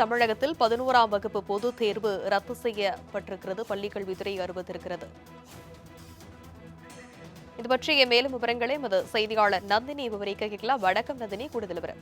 தமிழகத்தில் பதினோராம் வகுப்பு பொதுத் தேர்வு ரத்து செய்யப்பட்டிருக்கிறது. பள்ளிக்கல்வித்துறை அறிவித்திருக்கிறது. இது பற்றிய மேலும் விவரங்களை எமது செய்தியாளர் நந்தினி விவரிக்க கேட்கலாம். வணக்கம் நந்தினி கூடுதல் விவரம்.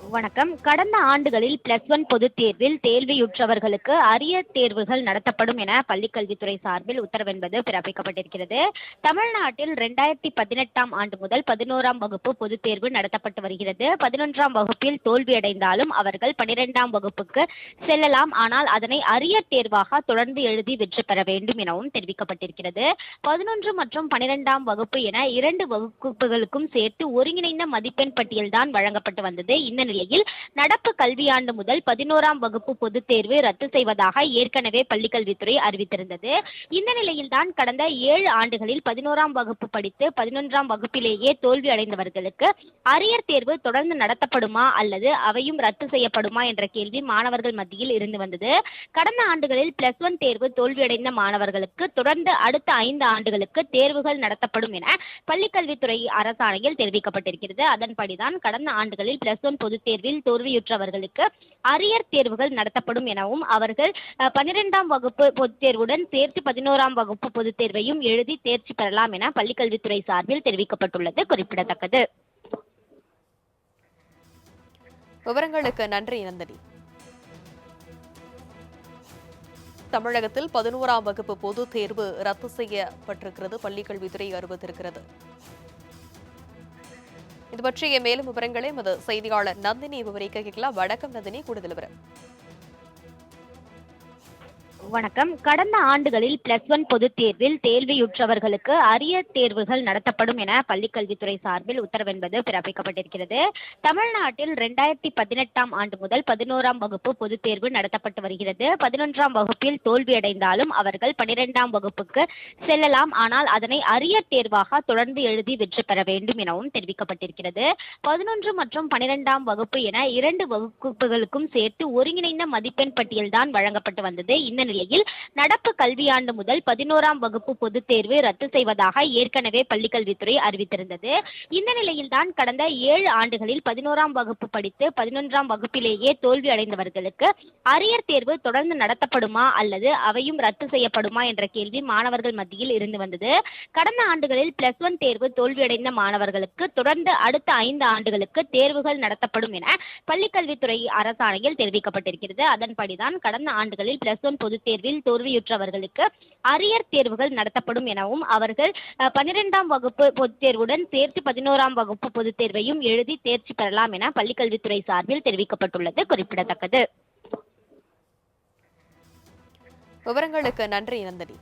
வணக்கம். கடந்த ஆண்டுகளில் பிளஸ் ஒன் பொதுத் தேர்வில் தேர்வியுற்றவர்களுக்கு அரிய தேர்வுகள் நடத்தப்படும் என பள்ளிக்கல்வித்துறை சார்பில் உத்தரவென்பது பிறப்பிக்கப்பட்டிருக்கிறது. தமிழ்நாட்டில் ரெண்டாயிரத்தி பதினெட்டாம் ஆண்டு முதல் பதினோராம் வகுப்பு பொதுத் தேர்வு நடத்தப்பட்டு வருகிறது. பதினொன்றாம் வகுப்பில் தோல்வியடைந்தாலும் அவர்கள் பனிரெண்டாம் வகுப்புக்கு செல்லலாம். ஆனால் அதனை அரிய தேர்வாக தொடர்ந்து எழுதி வெற்றி பெற வேண்டும் எனவும் தெரிவிக்கப்பட்டிருக்கிறது. பதினொன்று மற்றும் பனிரெண்டாம் வகுப்பு என இரண்டு வகுப்புகளுக்கும் சேர்த்து ஒருங்கிணைந்த மதிப்பெண் பட்டியல்தான் வழங்கப்பட்டு வந்தது. இந்த நிலையில் நடப்பு கல்வியாண்டு முதல் பதினோராம் வகுப்பு பொதுத் தேர்வு ரத்து செய்வதாக ஏற்கனவே பள்ளிக்கல்வித்துறை அறிவித்திருந்தது. இந்த நிலையில்தான் கடந்த ஏழு ஆண்டுகளில் பதினோராம் வகுப்பு படித்து பதினொன்றாம் வகுப்பிலேயே தோல்வி அடைந்தவர்களுக்கு அரியர் தேர்வு தொடர்ந்து நடத்தப்படுமா அல்லது அவையும் ரத்து செய்யப்படுமா என்ற கேள்வி மாணவர்கள் மத்தியில் இருந்து வந்தது. கடந்த ஆண்டுகளில் பிளஸ் ஒன் தேர்வு தோல்வியடைந்த மாணவர்களுக்கு தொடர்ந்து அடுத்த ஐந்து ஆண்டுகளுக்கு தேர்வுகள் நடத்தப்படும் என பள்ளிக்கல்வித்துறை அரசாணையில் தெரிவிக்கப்பட்டிருக்கிறது. அதன்படிதான் கடந்த ஆண்டுகளில் பிளஸ் ஒன் பொது பொதுத் தேர்வில் தோல்வியுற்றவர்களுக்கு அரியர் தேர்வுகள் நடத்தப்படும் எனவும் அவர்கள் பன்னிரெண்டாம் வகுப்பு பொதுத் தேர்வுடன் சேர்த்து பதினோராம் வகுப்பு பொதுத் தேர்வையும் எழுதி தேர்ச்சி பெறலாம் என பள்ளிக்கல்வித்துறை சார்பில் தெரிவிக்கப்பட்டுள்ளது. குறிப்பிடத்தக்கது. விவரங்களுக்கு நன்றி நந்தினி. தமிழகத்தில் பதினோராம் வகுப்பு பொதுத் தேர்வு ரத்து செய்யப்பட்டிருக்கிறது. பள்ளிக்கல்வித்துறை அறிவித்திருக்கிறது. இது பற்றிய மேலும் விவரங்களை எமது செய்தியாளர் நந்தினி விவரிக்க கேட்கலாம். வணக்கம் நந்தினி கூடுதல் விவரம். வணக்கம். கடந்த ஆண்டுகளில் பிளஸ் ஒன் பொதுத் தேர்வில் தேர்வியுற்றவர்களுக்கு அரிய தேர்வுகள் நடத்தப்படும் என பள்ளிக்கல்வித்துறை சார்பில் உத்தரவென்பது பிறப்பிக்கப்பட்டிருக்கிறது. தமிழ்நாட்டில் ரெண்டாயிரத்தி பதினெட்டாம் ஆண்டு முதல் பதினோராம் வகுப்பு பொதுத் தேர்வு நடத்தப்பட்டு வருகிறது. பதினொன்றாம் வகுப்பில் தோல்வியடைந்தாலும் அவர்கள் பனிரெண்டாம் வகுப்புக்கு செல்லலாம். ஆனால் அதனை அரிய தேர்வாக தொடர்ந்து எழுதி வெற்றி பெற வேண்டும் எனவும் தெரிவிக்கப்பட்டிருக்கிறது. பதினொன்று மற்றும் பனிரெண்டாம் வகுப்பு என இரண்டு வகுப்புகளுக்கும் சேர்த்து ஒருங்கிணைந்த மதிப்பெண் பட்டியல்தான் வழங்கப்பட்டு வந்தது. இந்த நிலையில் நடப்பு கல்வியாண்டு முதல் பதினோராம் வகுப்பு பொதுத் தேர்வு ரத்து செய்வதாக ஏற்கனவே பள்ளிக்கல்வித்துறை அறிவித்திருந்தது. இந்த நிலையில்தான் கடந்த ஏழு ஆண்டுகளில் பதினோராம் வகுப்பு படித்து பதினொன்றாம் வகுப்பிலேயே தோல்வி அடைந்தவர்களுக்கு அரியர் தேர்வு தொடர்ந்து நடத்தப்படுமா அல்லது அவையும் ரத்து செய்யப்படுமா என்ற கேள்வி மாணவர்கள் மத்தியில் இருந்து வந்தது. கடந்த ஆண்டுகளில் பிளஸ் ஒன் தேர்வு தோல்வியடைந்த மாணவர்களுக்கு தொடர்ந்து அடுத்த ஐந்து ஆண்டுகளுக்கு தேர்வுகள் நடத்தப்படும் என பள்ளிக்கல்வித்துறை அரசாணையில் தெரிவிக்கப்பட்டிருக்கிறது. அதன்படிதான் கடந்த ஆண்டுகளில் பிளஸ் ஒன் பொதுத் தேர்வில் தோல்வியுற்றவர்களுக்கு அரியர் தேர்வுகள் நடத்தப்படும் எனவும் அவர்கள் அஹ், பன்னிரெண்டாம் வகுப்பு பொதுத் தேர்வுடன் சேர்த்து பதினோராம் வகுப்பு பொதுத் தேர்வையும் எழுதி தேர்ச்சி பெறலாம் என பள்ளிக்கல்வித்துறை சார்பில் தெரிவிக்கப்பட்டுள்ளது. குறிப்பிடத்தக்கது. விவரங்களுக்கு நன்றி நந்தினி.